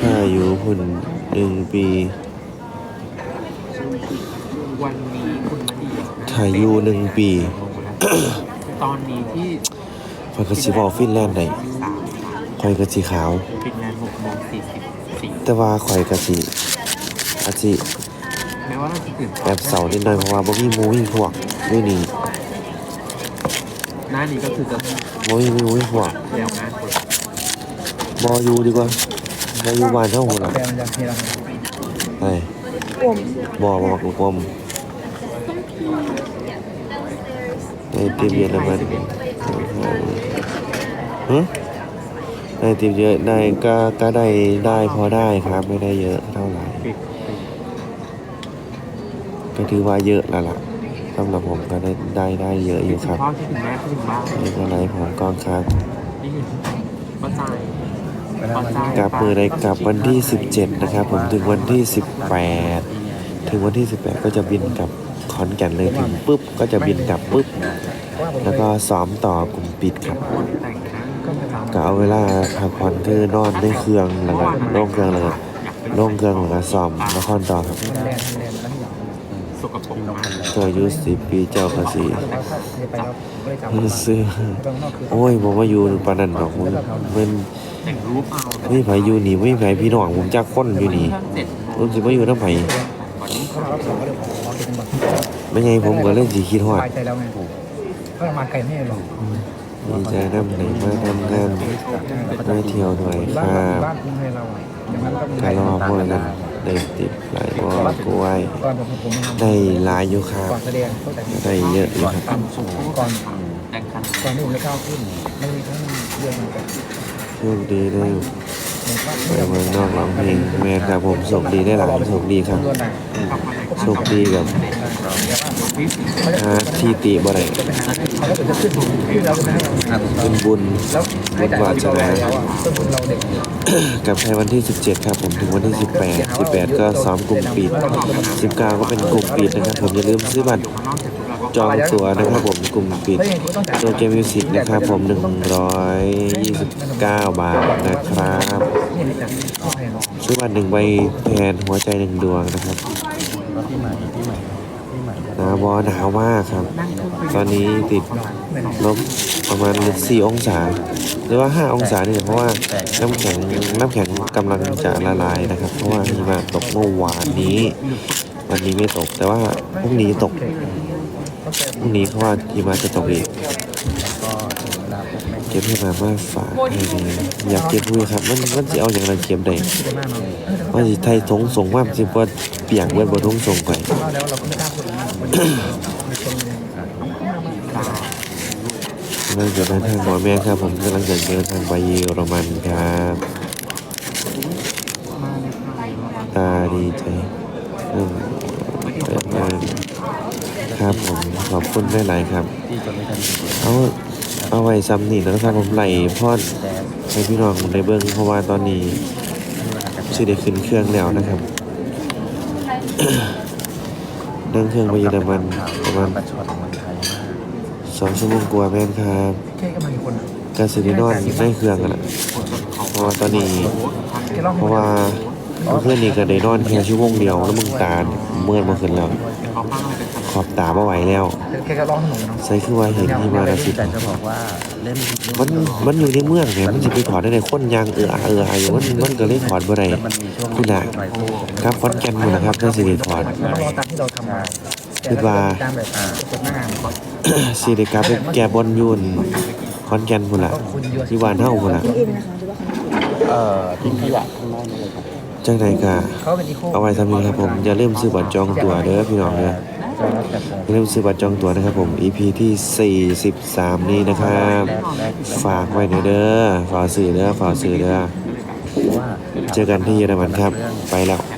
ถ้าอยู่หุ่นหนึ่งปีวันนี้คุณมาดีนะถ้าอยู่หนึ่งปี ตอนนี้ที่คอยกระสีบอฟินแลนด์ได้สามคอยกระสีขาวปิดงานหกโมงสี่สิบสี่แต่ว่าคอยกระสีอาจสิแม้ว่าเราจะตื่นแอบเสานิดหน่อยเพราะว่าบ่มีหมูมีพวกด้วยนี่หน้านี้ก็คือจะบ่มีหมูมีพวกแล้วงานเปิด บออยู่ดีกว่าบออยู่บ้านเท่าหุ่นละแต่มันจะมีอะไรไอ้บอบอกูกลมในตีมเยอะนะมันฮะในตีมเยอะได้ก็ก็ได้ได้พอได้ครับไม่ได้เยอะเท่าไหร่ปิดก็ถือว่าเยอะแล้วล่ะสำหรับผมก็ได้ได้ได้เยอะอยู่ครับพ่อที่ถึงแม่ที่ถึงบ้านนี่ก็ไรผมก็ครับนี่คือป้าจ่ายเวลามัน กลับมือได้กลับวันที่ 17 นะครับ ผมถึงวันที่ 18 ถึงวันที่ 18 ก็จะบินกลับขอนแก่นเลยถึงปุ๊บ ก็จะบินกลับปุ๊บ แล้วก็ซ้อมต่อกลุ่มปิดครับก็ไม่ทำก็เอาเวลาพักผ่อนคือนอนในเครื่องแล้วก็ลงเครื่องแล้วก็ลงเครื่องแล้วก็ซ้อมละครต่อครับ ตัวอายุ10ปีเจ้าภาษีซื้อโอ้ยผมว่าอยู่ปานนันดอกผมมันแต่งรูปเอาไม่ไผอยู่นี่ไม่ไผพี่น้องผมจักคนอยู่นี่เจ็ดผมสิมาอยู่นำไผวันนี้เขามารับสองก็เลยไม่ไงผมก็เล่นสิคิดฮอดสบายใจแล้วไงก็มาไกลไม่หรอกดีใจน้ำไหนมาทำงานมาเที่ยวด้วยคบ้านรับบ้านกรุงไทยเราอะอย่างนั้นก็มีก็รอพวกนั้น ได้ติดหลายบ่กล้วยก่อนผมผมทำได้หลายอยู่ครับ ก่อนแสดงเขาแต่งได้เยอะอยู่ครับตามสูงก่อนแต่งกันก่อนที่ผมจะก้าวขึ้นไม่มีทั้งเรื่องมันก็โชคดีได้ผมก็ไปเมืองนอกร้องเพลงแม่ครับผมโชคดีได้หลายโชคดีครับเงินไหนโชคดีกับเดี๋ยวว่า หาที่ติบ่ได้เขาก็จะไหมครับเป็นบุญบุญวาสนาแล้วอะต้นากับใครวันที่ 17 ครับผมถึงวันที่ 18 18 ก็ซ้อมกลุ่มปิด 19 ก็เป็นกลุ่มปิดนะครับ ผมอย่าลืมซื้อบัตรจองตัวนะครับผมกลุ่มปิดแล้วอย่างนี้ต้องจ่ายโดเกมิวสิกนะครับผม 129 บาทนะครับนี่นี่จากเข้าแพงซื้อบัตรหนึ่งใบแทนหัวใจหนึ่งดวงนะครับพี่ใหม่พี่ใหม่พี่ใหม่หนาวบอหนาวมากครับนั่งเครื่องไปตอนนี้ติดลบประมาณ4องศา หรือว่า 5 องศาเนี่ยเพราะว่าน้ำแข็งน้ำแข็งกำลังจะละลายนะครับ เพราะว่าหิมะตกเมื่อวานนี้ วันนี้ไม่ตกแต่ว่าพรุ่งนี้ตกพรุ่งนี้เขาว่าหิมะจะตกอีกก็ถึงเวลาปุ๊บแม่เก็บให้มามาฝากให้ดีอยากเก็บด้วยครับ มันมันจะเอาอย่างไรเก็บได้คิดได้มากเนาะว่าสิไทยทงส่งว่าสิว่าเปียกเบิดบ่ทงส่งไปแล้วเรา ก็ไม่กล้าพูดนะวันนี้มีคนกำลังจะเดินทางหมอแม่ครับ ผมกำลังจะเดินทางไปเยอรมันครับตาดีใจเริ่มเปิดงานครับผมขอบคุณหลายครับ เอาเอาไว้ซ้ำนี่นะครับผมไหลพอดให้พี่น้องได้เบิ่งเพราะว่าตอนนี้สิได้ขึ้นเครื่องแล้วนะครับ นั่งเครื่องไปเยอรมันประมาณประชดเมืองไทยมากสองชั่วโมงกว่าแม่นครับแค่ก็มากี่คนก็สิได้นอนในเครื่องกันละเพราะว่าตอนนี้ เพราะว่าเมื่อนนี้ก็ได้นอนแค่ชั่วโมงเดียวแล้วมึงตาเมื่อยมาขึ้นแล้ว ขอบตาบ่ไหวแล้วแค่ก็ร้องถนนเนะใส่คือว่าเห็นที่มาแล้วสิแต่จะบมันมันอยู่ในเมืองเนี่ยมันสิไปถอดได้ในคนยางเอออเอออาอยู่มันมันก็เลยถอดบ่ได้มันมีช่วงคุณน่ะครับคอนแกนหมดนะครับน่าสิถอด มันต้องรอตามที่เราทำมาคิดว่า ตามแบบกดหน้างานก่อนสิได้กลับไปแก้บนอยุ่นคอนแก่นพุ่นล่ะก็คุณเยอะที่บ้านเฮาพุ่นล่ะเองนะคะหรือว่าเขาเอ่อทิ้งขยะข้างนอกนี่เลยครับจังไดก็เขาเป็นอีโคเอาไว้ทำนี้ครับผม อย่าลืมซื้อบัตรจองตั๋วเด้อพี่น้องเด้ออย่าลืมซื้อบัตรจองตั๋วนะครับผม EP ที่ 43 นี้นะครับ ฝากไว้หน่อยเด้อฝากสื่อเด้อฝากสื่อเด้อเจอกันที่เยอรมันครับ ไปแล้วแ